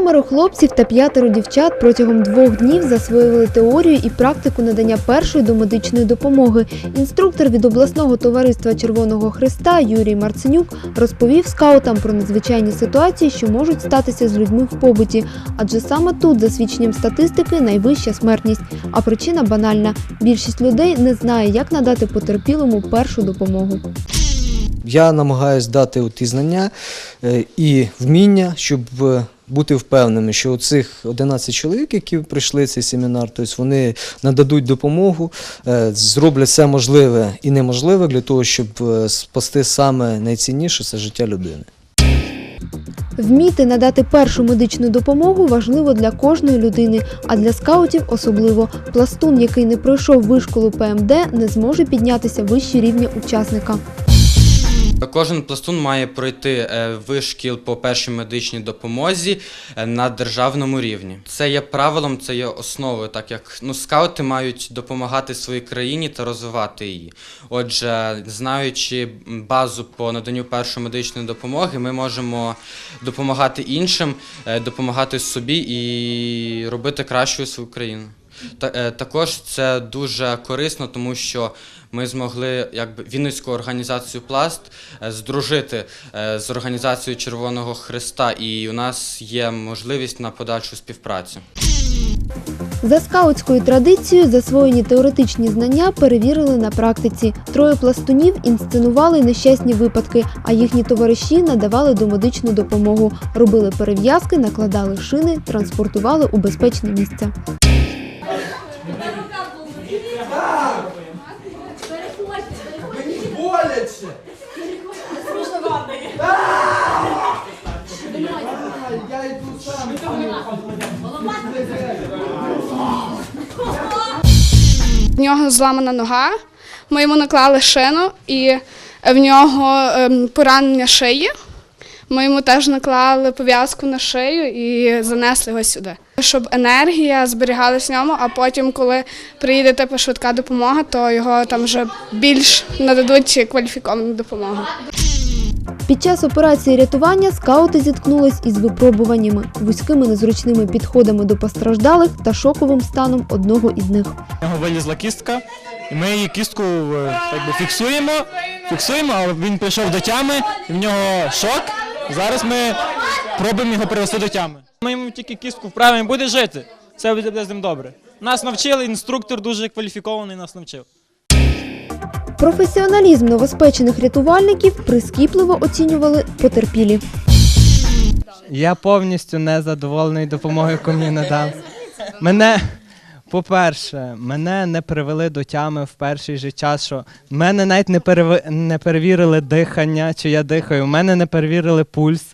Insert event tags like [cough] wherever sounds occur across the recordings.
Семеро хлопців та п'ятеро дівчат протягом двох днів засвоювали теорію і практику надання першої домедичної допомоги. Інструктор від обласного товариства Червоного Христа Юрій Марценюк розповів скаутам про надзвичайні ситуації, що можуть статися з людьми в побуті. Адже саме тут, за свідченням статистики, найвища смертність. А причина банальна: більшість людей не знає, як надати потерпілому першу допомогу. Я намагаюся дати ті знання е, і вміння, щоб е, бути впевненими, що цих 11 чоловік, які прийшли цей семінар, тобто вони нададуть допомогу, е, зроблять все можливе і неможливе для того, щоб е, спасти саме найцінніше це життя людини. Вміти надати першу медичну допомогу важливо для кожної людини, а для скаутів особливо. Пластун, який не пройшов вишколу ПМД, не зможе піднятися вище рівня учасника. Кожен пластун має пройти е, вишкіл по першій медичній допомозі е, на державному рівні. Це є правилом, це є основою, так як ну, скаути мають допомагати своїй країні та розвивати її. Отже, знаючи базу по наданню першої медичної допомоги, ми можемо допомагати іншим, е, допомагати собі і робити кращою свою країну. Е, також це дуже корисно, тому що ми змогли якби Вінницьку організацію Пласт е, здружити е, з організацією Червоного Христа, і у нас є можливість на подальшу співпрацю. За скаутською традицією засвоєні теоретичні знання перевірили на практиці. Троє пластунів інсценували нещасні випадки, а їхні товариші надавали домедичну допомогу, робили перев'язки, накладали шини, транспортували у безпечне місце. Боляче! Я йду сам. В нього зламана нога. Ми йому наклали шину, і в нього ем, поранення шиї. Ми йому теж наклали пов'язку на шию і занесли його сюди. Щоб енергія зберігалась в ньому, а потім, коли приїде типу швидка допомога, то його там вже більш нададуть кваліфіковану допомогу. Під час операції рятування скаути зіткнулись із випробуваннями, вузькими незручними підходами до постраждалих та шоковим станом одного із них. В нього вилізла кістка, і ми її кістку е, якби, фіксуємо, фіксуємо, але він прийшов до тями, і в нього шок. Зараз ми пробуємо його привести до тями. Ми йому тільки кістку вправимо, буде жити. Все буде з ним добре. Нас навчили, інструктор дуже кваліфікований нас навчив. Професіоналізм новоспечених рятувальників прискіпливо оцінювали потерпілі. Я повністю не задоволений допомогою, яку мені надав. Мене, по-перше, мене не привели до тями в перший же час, що мене навіть не, перевірили дихання, чи я дихаю, мене не перевірили пульс.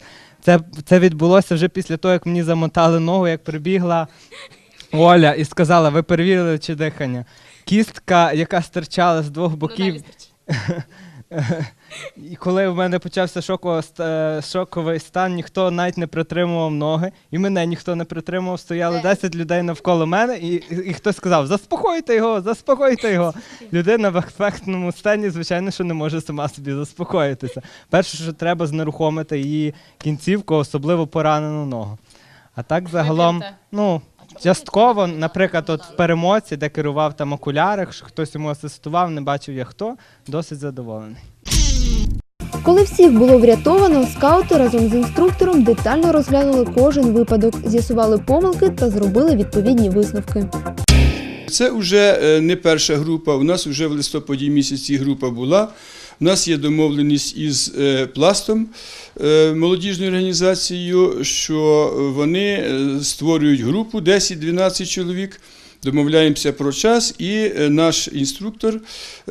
Це, це відбулося вже після того, як мені замотали ногу, як прибігла Оля і сказала, ви перевірили чи дихання. Кістка, яка стирчала з двох боків. [laughs] І коли в мене почався шоковий, стан, ніхто навіть не притримував ноги, і мене ніхто не притримував, стояли 10 людей навколо мене, і, і хтось сказав: Заспокойте його, заспокойте його. Людина в ефектному стані, звичайно, що не може сама собі заспокоїтися. Перше, що треба знерухомити її кінцівку, особливо поранену ногу. А так загалом, ну. Частково, наприклад, от в перемоці, де керував там окулярах, що хтось йому асистував, не бачив я хто, досить задоволений. Коли всіх було врятовано, скаути разом з інструктором детально розглянули кожен випадок, з'ясували помилки та зробили відповідні висновки. Це вже е, не перша група. У нас вже в листопаді місяці група була. У нас є домовленість із е, пластом е, молодіжною організацією, що вони е, створюють групу 10-12 чоловік. Домовляємося про час, і е, наш інструктор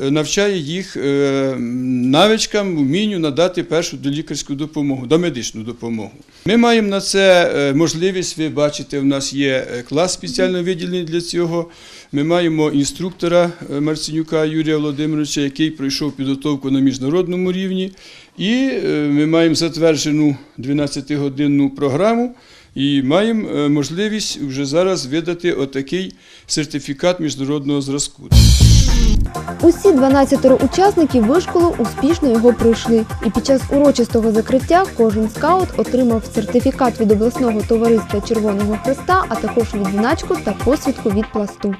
е, навчає їх е, навичкам, вмінню надати першу долікарську допомогу, домедичну допомогу. Ми маємо на це можливість. Ви бачите, в нас є клас спеціально виділений для цього. Ми маємо інструктора Марценюка Юрія Володимировича, який пройшов підготовку на міжнародному рівні. І ми маємо затверджену 12-годинну програму. І маємо е, можливість вже зараз видати отакий сертифікат міжнародного зразку. Усі 12 учасників вишколу успішно його пройшли. І під час урочистого закриття кожен скаут отримав сертифікат від обласного товариства Червоного Хреста, а також відзначку та посвідку від пласту.